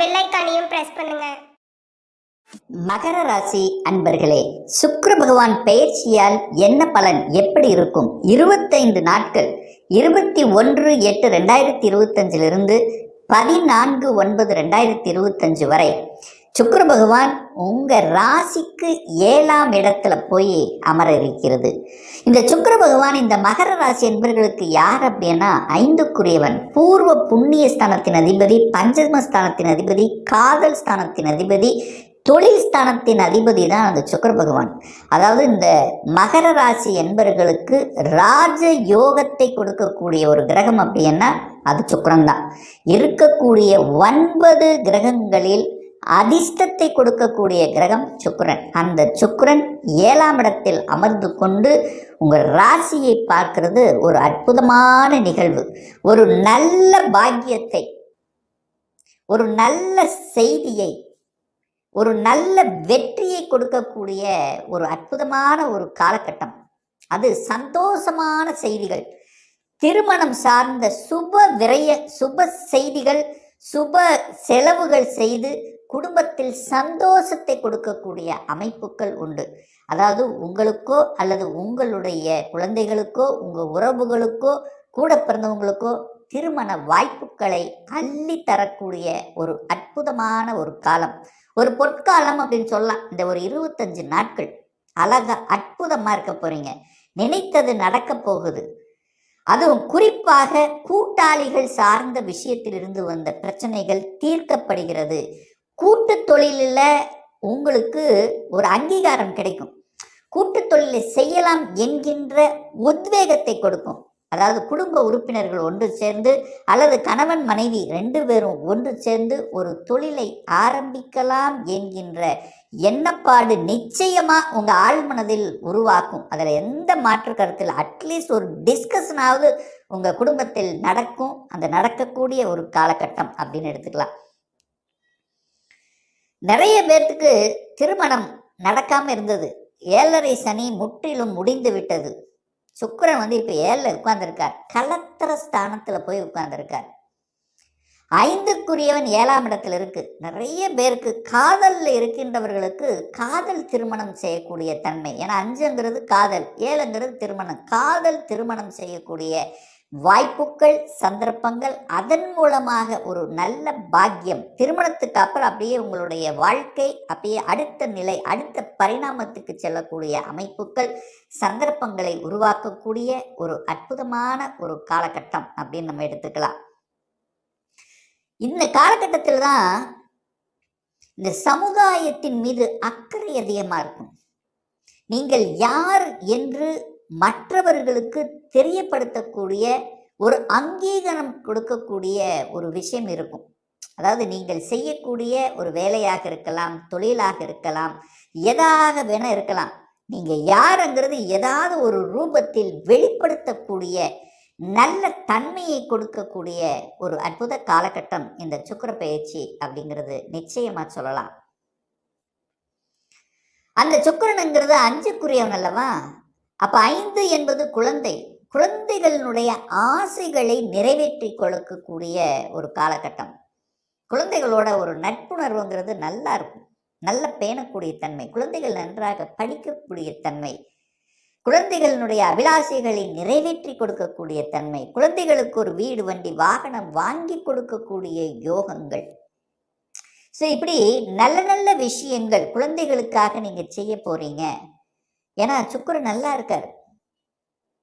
Bell ஐக்கானையும் press பண்ணுங்க. மகர ராசி அன்பர்களே சுக்கர பகவான் பெயர்ச்சியால் என்ன பலன் எப்படி இருக்கும்? இருபத்தைந்து நாட்கள் இருபத்தி ஒன்று எட்டு ரெண்டாயிரத்தி இருபத்தஞ்சிலிருந்து பதினான்கு ஒன்பது ரெண்டாயிரத்தி இருபத்தஞ்சு வரை. சுக்கர பகவான் உங்கள் ராசிக்கு ஏழாம் இடத்துல போய் அமர இருக்கிறது. இந்த சுக்கர பகவான் இந்த மகர ராசி என்பர்களுக்கு யார் அப்படின்னா ஐந்துக்குரியவன். பூர்வ புண்ணிய ஸ்தானத்தின் அதிபதி பஞ்சமஸ்தானத்தின் அதிபதி காதல் ஸ்தானத்தின் அதிபதி தொழில் ஸ்தானத்தின் அதிபதி தான் அந்த சுக்கர பகவான். அதாவது இந்த மகர ராசி என்பர்களுக்கு ராஜ யோகத்தை கொடுக்கக்கூடிய ஒரு கிரகம் அப்படின்னா அது சுக்கரன் தான். இருக்கக்கூடிய ஒன்பது கிரகங்களில் அதிர்ஷ்டத்தை கொடுக்கக்கூடிய கிரகம் சுக்கரன். அந்த சுக்கிரன் ஏழாம் இடத்தில் அமர்ந்து கொண்டு உங்கள் ராசியை பார்க்கிறது ஒரு அற்புதமான நிகழ்வு. ஒரு நல்ல பாக்கியத்தை ஒரு நல்ல செய்தியை ஒரு நல்ல வெற்றியை கொடுக்கக்கூடிய ஒரு அற்புதமான ஒரு காலகட்டம். அது சந்தோஷமான செய்திகள். திருமணம் சார்ந்த சுப விரய சுப செய்திகள் சுப செலவுகள் செய்து குடும்பத்தில் சந்தோஷத்தை கொடுக்கக்கூடிய அமைப்புகள் உண்டு. அதாவது உங்களுக்கோ அல்லது உங்களுடைய குழந்தைகளுக்கோ உங்கள் உறவுகளுக்கோ கூட பிறந்தவங்களுக்கோ திருமண வாய்ப்புகளை அள்ளி தரக்கூடிய ஒரு அற்புதமான ஒரு காலம். ஒரு பொற்காலம் அப்படின்னு சொல்லலாம். இந்த ஒரு இருபத்தஞ்சு நாட்கள் அழகா அற்புதமாக இருக்க போகிறீங்க நினைத்தது நடக்க போகுது. அதுவும் குறிப்பாக கூட்டாளிகள் சார்ந்த விஷயத்திலிருந்து வந்த பிரச்சனைகள் தீர்க்கப்படுகிறது. கூட்டு தொழிலில் உங்களுக்கு ஒரு அங்கீகாரம் கிடைக்கும். கூட்டு தொழிலை செய்யலாம் என்கின்ற உத்வேகத்தை கொடுக்கும். அதாவது குடும்ப உறுப்பினர்கள் ஒன்று சேர்ந்து அல்லது கணவன் மனைவி ரெண்டு பேரும் ஒன்று சேர்ந்து ஒரு தொழிலை ஆரம்பிக்கலாம் என்கின்ற எண்ணப்பாடு நிச்சயமாக உங்கள் ஆழ்மனதில் உருவாக்கும். அதில் எந்த மாற்று கருத்தில் அட்லீஸ்ட் ஒரு டிஸ்கஷனாவது உங்கள் குடும்பத்தில் நடக்கும். அந்த நடக்கக்கூடிய ஒரு காலகட்டம் அப்படின்னு எடுத்துக்கலாம். நிறைய பேர்த்துக்கு திருமணம் நடக்காமல் இருந்தது. ஏழரை சனி முற்றிலும் முடிந்து விட்டது. சுக்கரன் வந்து இப்போ ஏழில் உட்கார்ந்துருக்கார். கலத்திர ஸ்தானத்தில் போய் உட்கார்ந்துருக்கார். ஐந்துக்குரியவன் ஏழாம் இடத்துல இருக்கு. நிறைய பேருக்கு காதலில் இருக்கின்றவர்களுக்கு காதல் திருமணம் செய்யக்கூடிய தன்மை. ஏன்னா அஞ்சுங்கிறது காதல் ஏழுங்கிறது திருமணம். காதல் திருமணம் செய்யக்கூடிய வாய்ப்புகள் சந்தர்ப்பங்கள் அதன் மூலமாக ஒரு நல்ல பாக்கியம். திருமணத்துக்கு அப்புறம் அப்படியே உங்களுடைய வாழ்க்கை அப்படியே அடுத்த நிலை அடுத்த பரிணாமத்துக்கு செல்லக்கூடிய அமைப்புகள் சந்தர்ப்பங்களை உருவாக்கக்கூடிய ஒரு அற்புதமான ஒரு காலகட்டம் அப்படின்னு நம்ம எடுத்துக்கலாம். இந்த காலகட்டத்தில் தான் இந்த சமுதாயத்தின் மீது அக்கறை அதிகமாக இருக்கும். நீங்கள் யார் என்று மற்றவர்களுக்கு தெரியப்படுத்தக்கூடிய ஒரு அங்கீகாரம் கொடுக்கக்கூடிய ஒரு விஷயம் இருக்கும். அதாவது நீங்கள் செய்யக்கூடிய ஒரு வேலையாக இருக்கலாம் தொழிலாக இருக்கலாம் எதாக வேணா இருக்கலாம். நீங்கள் யாருங்கிறது ஏதாவது ஒரு ரூபத்தில் வெளிப்படுத்தக்கூடிய நல்ல தன்மையை கொடுக்கக்கூடிய ஒரு அற்புத காலகட்டம் இந்த சுக்கர பயிற்சி அப்படிங்கிறது நிச்சயமாக சொல்லலாம். அந்த சுக்கரனுங்கிறது அஞ்சுக்குரியவன் அல்லவா? அப்போ ஐந்து என்பது குழந்தை. குழந்தைகளினுடைய ஆசைகளை நிறைவேற்றி கொடுக்கக்கூடிய ஒரு காலகட்டம். குழந்தைகளோட ஒரு நட்புணர்வுங்கிறது நல்லா இருக்கும். நல்ல பேணக்கூடிய தன்மை. குழந்தைகள் நன்றாக படிக்கக்கூடிய தன்மை. குழந்தைகளினுடைய அபிலாஷைகளை நிறைவேற்றி கொடுக்கக்கூடிய தன்மை. குழந்தைகளுக்கு ஒரு வீடு வண்டி வாகனம் வாங்கி கொடுக்கக்கூடிய யோகங்கள். ஸோ இப்படி நல்ல நல்ல விஷயங்கள் குழந்தைகளுக்காக நீங்கள் செய்ய போகிறீங்க ஏன்னா சுக்குரு நல்லா இருக்கார்.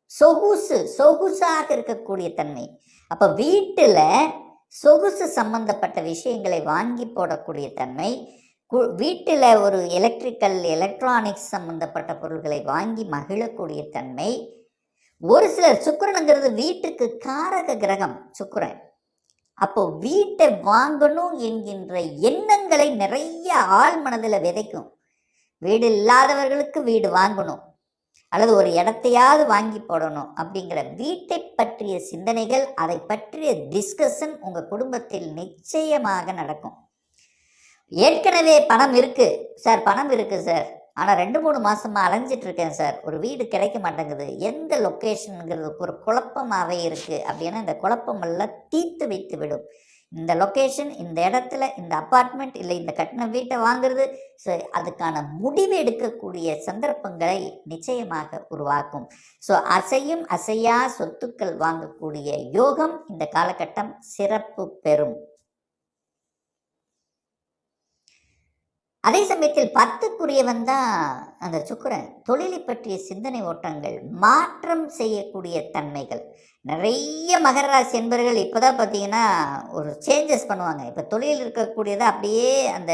சொகுசு சொகுசாக இருக்கக்கூடிய தன்மை. அப்போ வீட்டில் சொகுசு சம்பந்தப்பட்ட விஷயங்களை வாங்கி போடக்கூடிய தன்மை கு- வீட்டில் ஒரு எலக்ட்ரிக்கல் எலக்ட்ரானிக்ஸ் சம்பந்தப்பட்ட பொருள்களை வாங்கி மகிழக்கூடிய தன்மை. ஒரு சிலர் சுக்கிரனுங்கிறது வீட்டுக்கு காரக கிரகம் சுக்கிரன். அப்போ வீட்டை வாங்கணும் என்கின்ற எண்ணங்களை நிறைய ஆள் மனதில் விதைக்கும். வீடு இல்லாதவர்களுக்கு வீடு வாங்கணும். அல்லது ஒரு இடத்தையாவது வாங்கி போடணும் அப்படிங்கிற வீட்டை பற்றிய சிந்தனைகள் அதை பற்றிய டிஸ்கஷன் உங்கள் குடும்பத்தில் நிச்சயமாக நடக்கும். ஏற்கனவே பணம் இருக்குது சார் பணம் இருக்குது சார். ஆனால் ரெண்டு மூணு மாதமாக அலைஞ்சிட்டு இருக்கேன் சார். ஒரு வீடு கிடைக்க மாட்டேங்குது. எந்த லொக்கேஷனுங்கிறது ஒரு குழப்பமாகவே இருக்குது அப்படின்னா இந்த குழப்பமெல்லாம் தீர்த்து வைத்து விடும். இந்த லொக்கேஷன் இந்த இடத்துல இந்த அப்பார்ட்மெண்ட் இல்லை இந்த கட்டின வீட்டை வாங்குறது. ஸோ அதுக்கான முடிவு எடுக்கக்கூடிய சந்தர்ப்பங்களை நிச்சயமாக உருவாக்கும். ஸோ அசையும் அசையா சொத்துக்கள் வாங்கக்கூடிய யோகம் இந்த காலகட்டம் சிறப்பு பெறும். அதே சமயத்தில் பத்துக்குரியவன் தான் அந்த சுக்கரன். தொழிலை பற்றிய சிந்தனை ஓட்டங்கள் மாற்றம் செய்யக்கூடிய தன்மைகள். நிறைய மகர ராசி இப்போ இப்போதான் பார்த்தீங்கன்னா ஒரு சேஞ்சஸ் பண்ணுவாங்க. இப்போ தொழில் இருக்கக்கூடியதை அப்படியே அந்த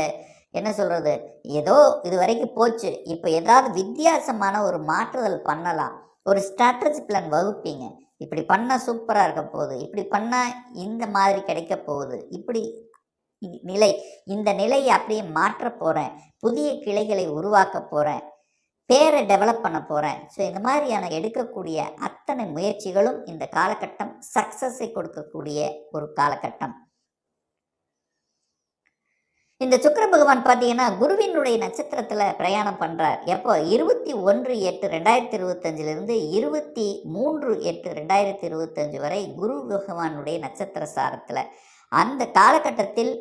என்ன சொல்கிறது ஏதோ இது வரைக்கும் போச்சு. இப்போ ஏதாவது வித்தியாசமான ஒரு மாற்றுதல் பண்ணலாம். ஒரு ஸ்ட்ராட்டஜி பிளான் வகுப்பீங்க. இப்படி பண்ணால் சூப்பராக இருக்க போகுது. இப்படி பண்ணால் இந்த மாதிரி கிடைக்க போகுது. இப்படி நிலை. இந்த நிலையை அப்படியே மாற்ற போகிறேன் புதிய கிளைகளை உருவாக்க போகிறேன் பேரை டெவலப் பண்ண போகிறேன் ஸோ இந்த மாதிரியான எடுக்கக்கூடிய அத்தனை முயற்சிகளும் இந்த காலகட்டம் சக்ஸஸை கொடுக்கக்கூடிய ஒரு காலகட்டம். இந்த சுக்கர பகவான் பார்த்தீங்கன்னா குருவினுடைய நட்சத்திரத்தில் பிரயாணம் பண்ணுறார் எப்போ? இருபத்தி ஒன்று எட்டு ரெண்டாயிரத்தி இருபத்தஞ்சிலிருந்து இருபத்தி மூன்று எட்டு ரெண்டாயிரத்தி இருபத்தஞ்சு வரை குரு பகவானுடைய நட்சத்திர சாரத்தில். அந்த காலகட்டத்தில்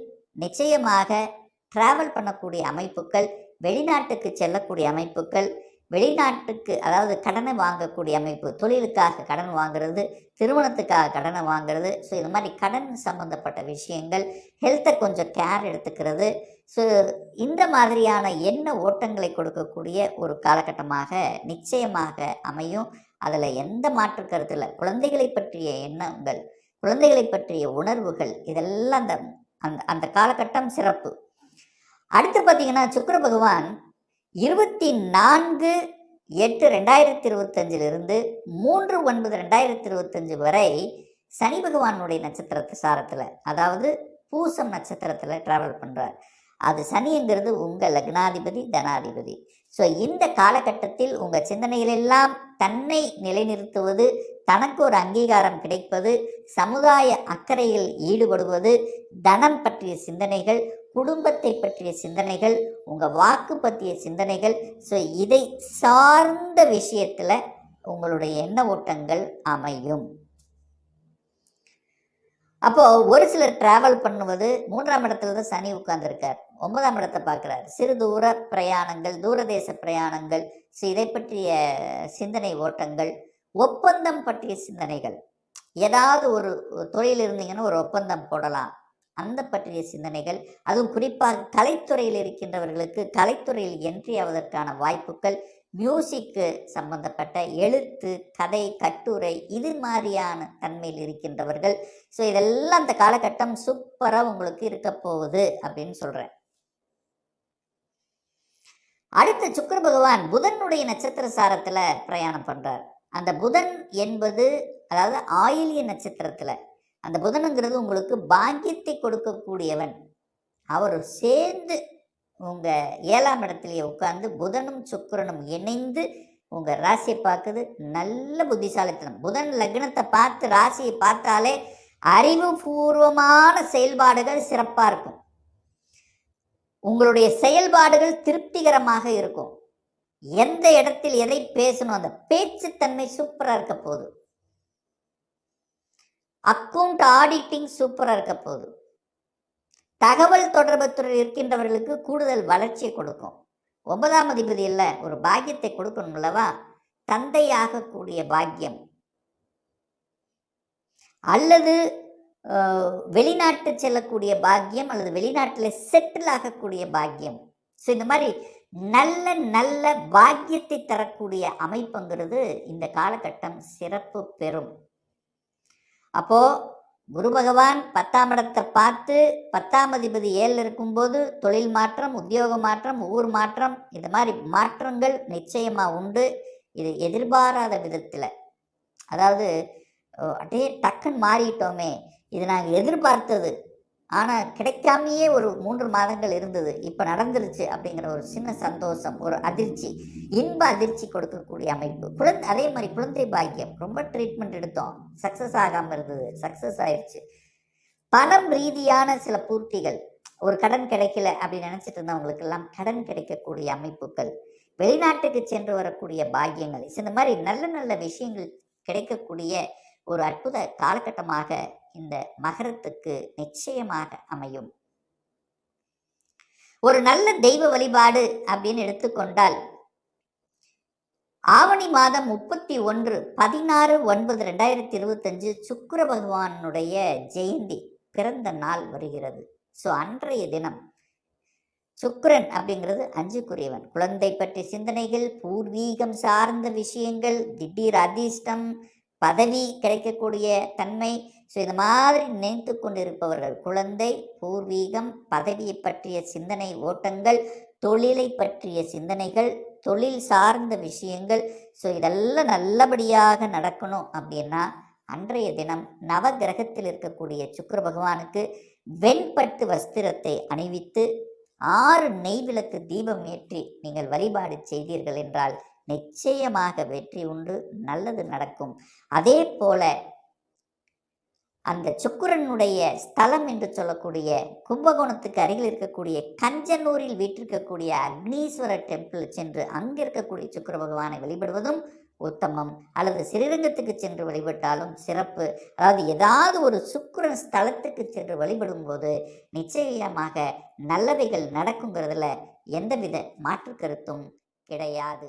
நிச்சயமாக டிராவல் பண்ணக்கூடிய அமைப்புகள் வெளிநாட்டுக்கு செல்லக்கூடிய அமைப்புகள் வெளிநாட்டுக்கு அதாவது கடனை வாங்கக்கூடிய அமைப்பு தொழிலுக்காக கடன் வாங்குறது திருமணத்துக்காக கடனை வாங்குறது. ஸோ இது மாதிரி கடன் சம்மந்தப்பட்ட விஷயங்கள் ஹெல்த்தை கொஞ்சம் கேர் எடுத்துக்கிறது. ஸோ இந்த மாதிரியான எண்ண ஓட்டங்களை கொடுக்கக்கூடிய ஒரு காலகட்டமாக நிச்சயமாக அமையும். அதில் எந்த மாற்று கருத்தில் குழந்தைகளை பற்றிய எண்ணங்கள் குழந்தைகளை பற்றிய உணர்வுகள் இதெல்லாம் அந்த அந்த அந்த காலகட்டம் சிறப்பு. அடுத்து பார்த்தீங்கன்னா சுக்கர பகவான் இருபத்தி நான்கு எட்டு ரெண்டாயிரத்தி இருபத்தஞ்சிலிருந்து மூன்று ஒன்பது ரெண்டாயிரத்தி இருபத்தஞ்சு வரை சனி பகவானுடைய நட்சத்திரத்து சாரத்தில் அதாவது பூசம் நட்சத்திரத்தில் ட்ராவல் பண்ணுறார் அது சனிங்கிறது உங்கள் லக்னாதிபதி தனாதிபதி. ஸோ இந்த காலகட்டத்தில் உங்கள் சிந்தனைகளெல்லாம் தன்னை நிலைநிறுத்துவது தனக்கு ஒரு அங்கீகாரம் கிடைப்பது சமுதாய அக்கறையில் ஈடுபடுவது தனம் பற்றிய சிந்தனைகள் குடும்பத்தை பற்றிய சிந்தனைகள் உங்கள் வாக்கு பற்றிய சிந்தனைகள். ஸோ இதை சார்ந்த விஷயத்தில் உங்களுடைய எண்ண ஓட்டங்கள் அமையும். அப்போ ஒரு சிலர் டிராவல் பண்ணுவது மூன்றாம் இடத்துல தான் சனி உட்கார்ந்துருக்கார். ஒன்பதாம் இடத்தை பார்க்குறார். சிறு தூர பிரயாணங்கள் தூரதேச பிரயாணங்கள். ஸோ இதை பற்றிய சிந்தனை ஓட்டங்கள் ஒப்பந்தம் பற்றிய சிந்தனைகள். ஏதாவது ஒரு தொழில் இருந்தீங்கன்னா ஒரு ஒப்பந்தம் போடலாம். அந்த பற்றிய சிந்தனைகள் அதுவும் குறிப்பாக கலைத்துறையில் இருக்கின்றவர்களுக்கு கலைத்துறையில் என்ட்ரி ஆவதற்கான வாய்ப்புகள் மியூசிக்கு சம்பந்தப்பட்ட எழுத்து கதை கட்டுரை இது மாதிரியான தன்மையில் இருக்கின்றவர்கள். ஸோ இதெல்லாம் அந்த காலகட்டம் சூப்பராக உங்களுக்கு இருக்க போகுது அப்படின்னு சொல்கிறேன் அடுத்த சுக்கர பகவான் புதனுடைய நட்சத்திர சாரத்தில் பிரயாணம் பண்ணுறார் அந்த புதன் என்பது அதாவது ஆயிலிய நட்சத்திரத்தில் அந்த புதனுங்கிறது உங்களுக்கு பாக்கியத்தை கொடுக்கக்கூடியவன். அவர் சேர்ந்து உங்கள் ஏழாம் இடத்துலயே உட்கார்ந்து புதனும் சுக்கரனும் இணைந்து உங்கள் ராசியை பார்க்குது. நல்ல புத்திசாலித்தனம். புதன் லக்னத்தை பார்த்து ராசியை பார்த்தாலே அறிவுபூர்வமான செயல்பாடுகள் சிறப்பாக இருக்கும். உங்களுடைய செயல்பாடுகள் திருப்திகரமாக இருக்கும். எந்த இடத்தில் எதை பேசணும் அந்த பேச்சுத்தன்மை சூப்பராக இருக்க போகுது. அக்கவுண்ட் ஆடிட்டிங் சூப்பராக இருக்க போகுது. தகவல் தொடர்பு துறை இருக்கின்றவர்களுக்கு கூடுதல் வளர்ச்சியை கொடுக்கும். ஒன்பதாம் அதிபதி இல்லை ஒரு பாக்கியத்தை கொடுக்கணும் அல்லவா? தந்தையாகக்கூடிய பாக்கியம். அல்லது வெளிநாட்டு செல்லக்கூடிய பாக்கியம் அல்லது வெளிநாட்டில் செட்டில் ஆகக்கூடிய பாக்கியம். ஸோ இந்த மாதிரி நல்ல நல்ல பாக்கியத்தை தரக்கூடிய அமைப்புங்கிறது இந்த காலகட்டம் சிறப்பு பெறும். அப்போ குரு பகவான் பத்தாம் இடத்தை பார்த்து பத்தாம் அதிபதி ஏழில் இருக்கும்போது தொழில் மாற்றம் உத்தியோக மாற்றம் ஊர் மாற்றம் இந்த மாதிரி மாற்றங்கள் நிச்சயமாக உண்டு. இது எதிர்பாராத விதத்தில். அதாவது அப்படியே டக்குன்னு மாறிட்டோமே. இது நாங்கள் எதிர்பார்த்தது. ஆனால் கிடைக்காமையே ஒரு மூன்று மாதங்கள் இருந்தது. இப்போ நடந்துருச்சு அப்படிங்கிற ஒரு சின்ன சந்தோஷம் ஒரு அதிர்ச்சி இன்ப அதிர்ச்சி கொடுக்கக்கூடிய அமைப்பு. குழந்தை அதே மாதிரி குழந்தை பாக்கியம். ரொம்ப ட்ரீட்மெண்ட் எடுத்தோம். சக்ஸஸ் ஆகாமல் இருந்தது. சக்ஸஸ் ஆயிடுச்சு பணம் ரீதியான சில பூர்த்திகள் ஒரு கடன் கிடைக்கல அப்படின்னு நினச்சிட்டு இருந்தவங்களுக்கெல்லாம் கடன் கிடைக்கக்கூடிய அமைப்புகள் வெளிநாட்டுக்கு சென்று வரக்கூடிய பாக்கியங்கள். இந்த மாதிரி நல்ல நல்ல விஷயங்கள் கிடைக்கக்கூடிய ஒரு அற்புத காலகட்டமாக இந்த மகரத்துக்கு நிச்சயமாக அமையும். ஒரு நல்ல தெய்வ வழிபாடு அப்படின்னு எடுத்துக்கொண்டால் ஆவணி மாதம் முப்பத்தி ஒன்று பதினாறு ஒன்பது ரெண்டாயிரத்தி இருபத்தஞ்சு சுக்கர பகவானுடைய ஜெயந்தி பிறந்த நாள் வருகிறது. ஸோ அன்றைய தினம் சுக்கரன் அப்படிங்கிறது அஞ்சுக்குரியவன். குழந்தை பற்றிய சிந்தனைகள் பூர்வீகம் சார்ந்த விஷயங்கள் திடீர் அதிர்ஷ்டம் பதவி கிடைக்கக்கூடிய தன்மை ஸோ இந்த மாதிரி நினைத்து கொண்டிருப்பவர்கள் குழந்தை பூர்வீகம் பதவியை பற்றிய சிந்தனை ஓட்டங்கள் தொழிலை பற்றிய சிந்தனைகள் தொழில் சார்ந்த விஷயங்கள் ஸோ இதெல்லாம் நல்லபடியாக நடக்கணும் அப்படின்னா அன்றைய தினம் நவகிரகத்தில் இருக்கக்கூடிய சுக்கர பகவானுக்கு வெண்பட்டு வஸ்திரத்தை அணிவித்து ஆறு நெய்விளக்கு தீபம் ஏற்றி நீங்கள் வழிபாடு செய்தீர்கள் என்றால் நிச்சயமாக வெற்றி உண்டு நல்லது நடக்கும். அதே போல அந்த சுக்கிரனுடைய ஸ்தலம் என்று சொல்லக்கூடிய கும்பகோணத்துக்கு அருகில் இருக்கக்கூடிய கஞ்சனூரில் வீற்றிருக்கக்கூடிய அக்னீஸ்வரர் டெம்பிள் சென்று அங்கே இருக்கக்கூடிய சுக்கிர பகவானை வழிபடுவதும் உத்தமம். அல்லது ஸ்ரீரங்கத்துக்கு சென்று வழிபட்டாலும் சிறப்பு. அதாவது ஏதாவது ஒரு சுக்கிரன் ஸ்தலத்துக்கு சென்று வழிபடும் போது நிச்சயமாக நல்லவைகள் நடக்குங்கிறதுல எந்தவித மாற்று கருத்தும் கிடையாது.